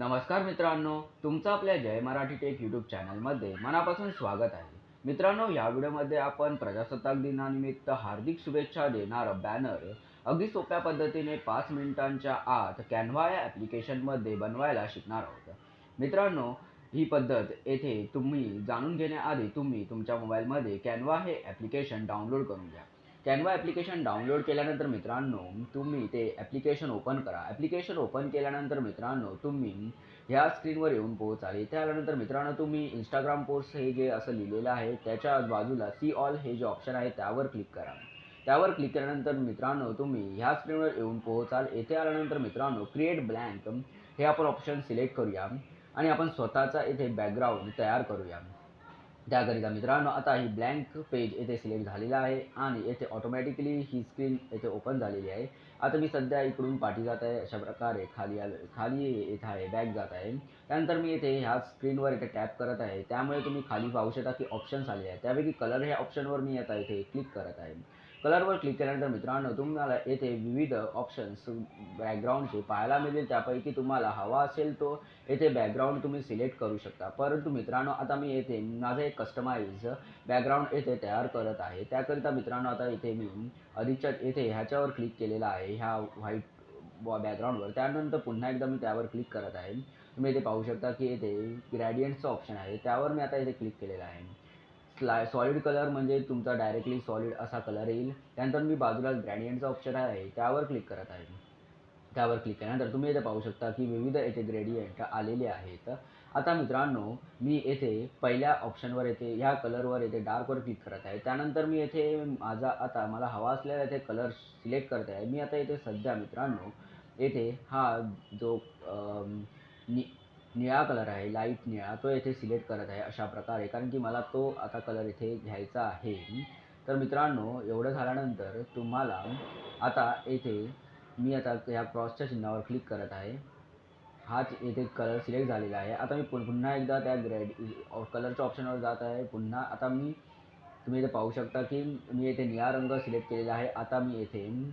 नमस्कार मित्रांनो तुमचं आपल्या जय मराठी टेक यूट्यूब चॅनलमध्ये मनापासून स्वागत आहे. मित्रांनो या व्हिडिओमध्ये आपण प्रजासत्ताक दिनानिमित्त हार्दिक शुभेच्छा देणारं बॅनर अगदी सोप्या पद्धतीने पाच मिनिटांच्या आत कॅनव्हा या ॲप्लिकेशनमध्ये बनवायला शिकणार आहोत. मित्रांनो ही पद्धत येथे तुम्ही जाणून घेण्याआधी तुम्ही तुमच्या मोबाईलमध्ये कॅनव्हा हे ॲप्लिकेशन डाउनलोड करून घ्या. कॅनवा ॲप्लिकेशन डाउनलोड केल्यानंतर मित्रांनो तुम्ही ते ॲप्लिकेशन ओपन करा. ॲप्लिकेशन ओपन केल्यानंतर मित्रांनो तुम्ही ह्या स्क्रीनवर येऊन पोहोचाल. इथे आल्यानंतर मित्रांनो तुम्ही इंस्टाग्राम पोस्ट हे जे असं लिहिलेलं आहे त्याच्या बाजूला सी ऑल हे जे ऑप्शन आहे त्यावर क्लिक करा. त्यावर क्लिक केल्यानंतर मित्रांनो तुम्ही ह्या स्क्रीनवर येऊन पोहोचाल. येथे आल्यानंतर मित्रांनो क्रिएट ब्लँक हे आपण ऑप्शन सिलेक्ट करूया. आणि आपण स्वतःचा इथे बॅकग्राऊंड तयार करूया. त्याकरिता मित्रांनो आता ही ब्लँक पेज येथे सिलेक्ट झालेला आहे आणि येथे ऑटोमॅटिकली ही स्क्रीन येथे ओपन झालेली आहे. आता मी सध्या इकडून पाठी जात आहे अशा प्रकारे खाली आल खाली येत आहे बॅक जात आहे. त्यानंतर मी येथे ह्या स्क्रीनवर इथे टॅप करत आहे. त्यामुळे तुम्ही खाली पाहू शकता की ऑप्शन्स आले आहेत. त्यापैकी कलर ह्या ऑप्शनवर मी आता इथे क्लिक करत आहे. कलरवर क्लिक केल्यानंतर मित्रांनो तुम्हाला येथे विविध ऑप्शन्स बॅकग्राऊंडचे पाहायला मिळेल त्यापैकी तुम्हाला हवा असेल तो येथे बॅकग्राऊंड तुम्ही सिलेक्ट करू शकता. परंतु मित्रांनो आता मी येथे माझं एक कस्टमाइज बॅकग्राऊंड येथे तयार करत आहे. त्याकरिता मित्रांनो आता इथे मी अधिकच्या येथे ह्याच्यावर क्लिक केलेला आहे ह्या व्हाईट बॅकग्राऊंडवर त्यानंतर पुन्हा एकदा मी त्यावर क्लिक करत आहे. तुम्ही इथे पाहू शकता की येथे ग्रॅडियंटचं ऑप्शन आहे. त्यावर मी आता इथे क्लिक केलेलं आहे. स्लाय सॉलिड कलर म्हणजे तुमचा डायरेक्टली सॉलिड असा कलर येईल. त्यानंतर मी बाजूला ग्रॅडियंटचा ऑप्शन आहे. त्यावर क्लिक करत आहे. त्यावर क्लिक केल्यानंतर तुम्ही इथे पाहू शकता की विविध येथे ग्रेडियंट आलेले आहेत. आता मित्रांनो मी येथे पहिल्या ऑप्शनवर येथे ह्या कलरवर येथे डार्कवर क्लिक करत आहे. त्यानंतर मी येथे माझा आता मला हवा असलेला येथे कलर सिलेक्ट करत आहे. मी आता येथे सध्या मित्रांनो येथे हा जो नि निळा कलर आहे लाइट निळा तो येथे सिलेक्ट करत आहे अशा प्रकारे. कारण की मला तो आता कलर इथे घ्यायचा आहे. तर मित्रांनो एवढं झाल्यानंतर तुम्हाला आता येथे मी आता या क्रॉसच्या चिन्हावर क्लिक करत आहे. हाच येथे कलर सिलेक्ट झालेला आहे. आता मी पुन- पुन्हा एकदा त्या ग्रेड कलरच्या ऑप्शनवर जात आहे. पुन्हा आता मी तुम्ही इथे पाहू शकता की मी येथे निळा रंग सिलेक्ट केलेला आहे. आता मी येथे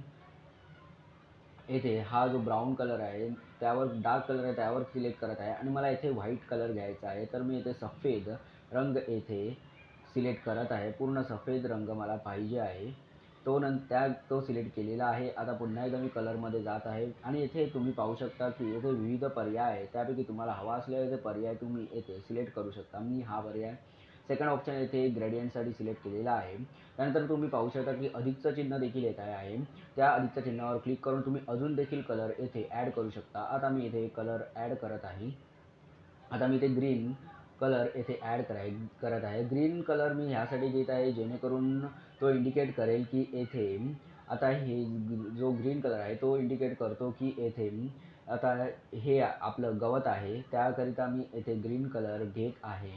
येथे हा जो ब्राऊन कलर आहे त्यावर डार्क कलर आहे त्यावर सिलेक्ट करत आहे. आणि मला येथे व्हाईट कलर घ्यायचा आहे. तर मी येथे सफेद रंग येथे सिलेक्ट करत आहे. पूर्ण सफेद रंग मला पाहिजे आहे. तो नं त्या तो सिलेक्ट केलेला आहे. आता पुन्हा एकदा मी कलरमध्ये जात आहे. आणि येथे तुम्ही पाहू शकता की येथे विविध पर्याय आहे त्यापैकी तुम्हाला हवा असलेला येथे पर्याय तुम्ही येथे सिलेक्ट करू शकता. मी हा पर्याय सेकंड ऑप्शन येथे ग्रेडियंटसाठी सिलेक्ट केलेला आहे. त्यानंतर तुम्ही पाहू शकता की अधिकचं चिन्ह देखील येत आहे. त्या अधिकच्या चिन्हावर क्लिक करून तुम्ही अजून देखील कलर येथे ॲड करू शकता. आता मी येथे कलर ॲड करत आहे. आता मी इथे ग्रीन कलर येथे ॲड कराय करत आहे. ग्रीन कलर मी ह्यासाठी घेत आहे जेणेकरून तो इंडिकेट करेल की येथे आता हे जो ग्रीन कलर आहे तो इंडिकेट करतो की येथे आता हे आपलं गवत आहे त्याकरिता मी येथे ग्रीन कलर घेत आहे.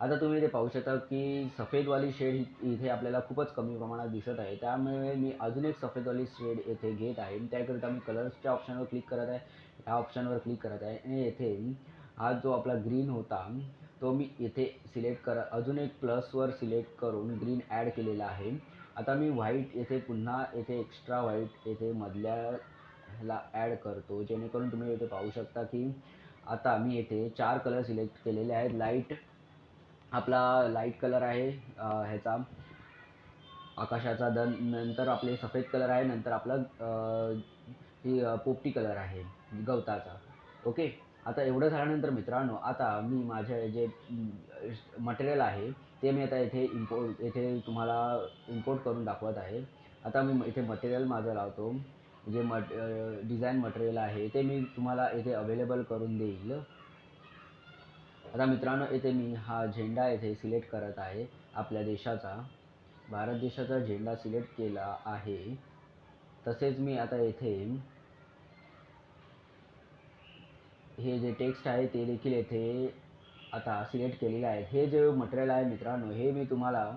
आता तुम्ही इथे पाहू शकता की सफेदवाली शेड ही इथे आपल्याला खूपच कमी प्रमाणात दिसत आहे. त्यामुळे मी अजून एक सफेदवाली शेड येथे घेत आहे. त्याकरिता मी कलर्सच्या ऑप्शनवर क्लिक करत आहे. ह्या ऑप्शनवर क्लिक करत आहे. आणि येथे हा जो आपला ग्रीन होता तो मी येथे सिलेक्ट कर. अजून एक प्लसवर सिलेक्ट करून ग्रीन ॲड केलेला आहे. आता मी व्हाईट येथे पुन्हा येथे एक्स्ट्रा व्हाईट येथे मधल्या ह्याला ॲड करतो. जेणेकरून तुम्ही येथे पाहू शकता की आता मी येथे चार कलर सिलेक्ट केलेले आहेत. लाइट आपला लाइट कलर आहे ह्याचा. आकाशाचा दन नंतर आपले सफेद कलर आहे नंतर आपला ही पोपटी कलर आहे गवताचा. ओके आता एवढं झाल्यानंतर मित्रांनो आता मी माझे जे मटेरियल आहे ते मी आता इथे इम्पोर्ट येथे तुम्हाला इम्पोर्ट करून दाखवत आहे. आता मी इथे मटेरियल माझं लावतो. जे मट डिझाईन मटेरियल आहे ते मी तुम्हाला इथे अवेलेबल करून देईल. आता मित्रांनो येथे मी हा झेंडा येथे सिलेक्ट करत आहे आपल्या देशाचा. भारत देशाचा झेंडा सिलेक्ट केला आहे. तसेच मी आता येथे हे जे टेक्स्ट आहे ते देखील येथे आता सिलेक्ट केलेले आहे हे जे मटेरियल आहे मित्रांनो हे मी तुम्हाला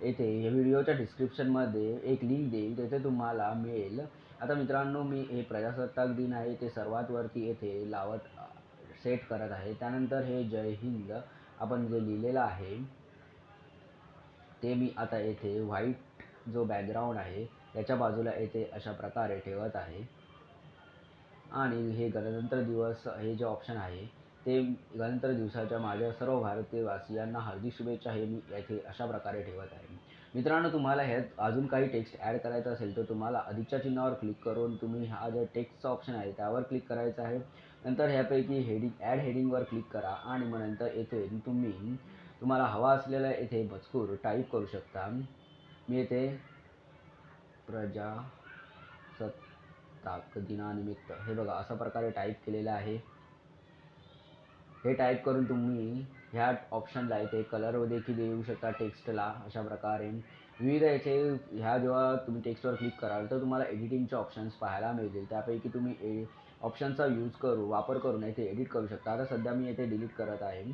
येथे हे व्हिडिओच्या डिस्क्रिप्शनमध्ये एक लिंक देईल तेथे तुम्हाला मिळेल. आता मित्रांनो मी हे प्रजासत्ताक दिन आहे ते सर्वात वरती येथे लावत सेट करत आहे. त्यानंतर हे जय हिंद आपण जे लिहिलेलं आहे ते मी आता येथे व्हाईट जो बॅकग्राऊंड आहे त्याच्या बाजूला येथे अशा प्रकारे ठेवत आहे. आणि हे गणतंत्र दिवस हे जे ऑप्शन आहे ते गणतंत्र दिवसाच्या माझ्या सर्व भारतीय वासियांना हार्दिक शुभेच्छा हे मी येथे अशा प्रकारे ठेवत आहे. मित्रांनो तुम्हाला ह्यात अजून काही टेक्स्ट ॲड करायचं असेल तर तुम्हाला अधिकच्या चिन्हावर क्लिक करून तुम्ही हा जो टेक्स्टचा ऑप्शन आहे त्यावर क्लिक करायचं आहे. नंतर ह्यापैकी हेडिंग ॲड हेडिंगवर क्लिक करा आणि मग नंतर येथे तुम्ही तुम्हाला हवा असलेला येथे मजकूर टाईप करू शकता. मी येथे प्रजा ताक दिनानिमित्त हे बघा अशा प्रकारे टाईप केलेलं आहे. हे टाईप करून तुम्ही ह्या ऑप्शनला इथे कलर देखील येऊ शकता टेक्स्टला अशा प्रकारे. विविध याचे ह्या जेव्हा तुम्ही टेक्स्टवर क्लिक कराल तर तुम्हाला एडिटिंगचे ऑप्शन्स पाहायला मिळतील. त्यापैकी तुम्ही ए ऑप्शनचा यूज करू वापर करून येथे एडिट करू शकता. आता सध्या मी येथे डिलीट करत आहे.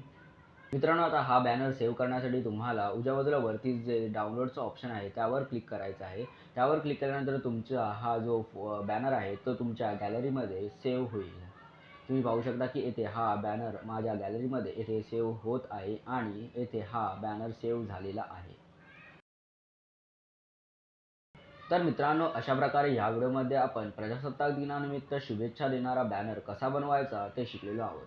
मित्रांनो आता हा बॅनर सेव्ह करण्यासाठी तुम्हाला उजव्या बाजूला वरती जे डाउनलोडचं ऑप्शन आहे त्यावर क्लिक करायचं आहे. त्यावर क्लिक केल्यानंतर तुमचा हा जो बॅनर आहे तो तुमच्या गॅलरीमध्ये सेव्ह होईल. तुम्ही पाहू शकता की येथे हा बॅनर माझ्या गॅलरीमध्ये येथे सेव्ह होत आहे आणि येथे हा बॅनर सेव्ह झालेला आहे. तर मित्रांनो अशा प्रकारे ह्या व्हिडिओमध्ये आपण प्रजासत्ताक दिनानिमित्त शुभेच्छा देणारा बॅनर कसा बनवायचा ते शिकलेलो आहोत.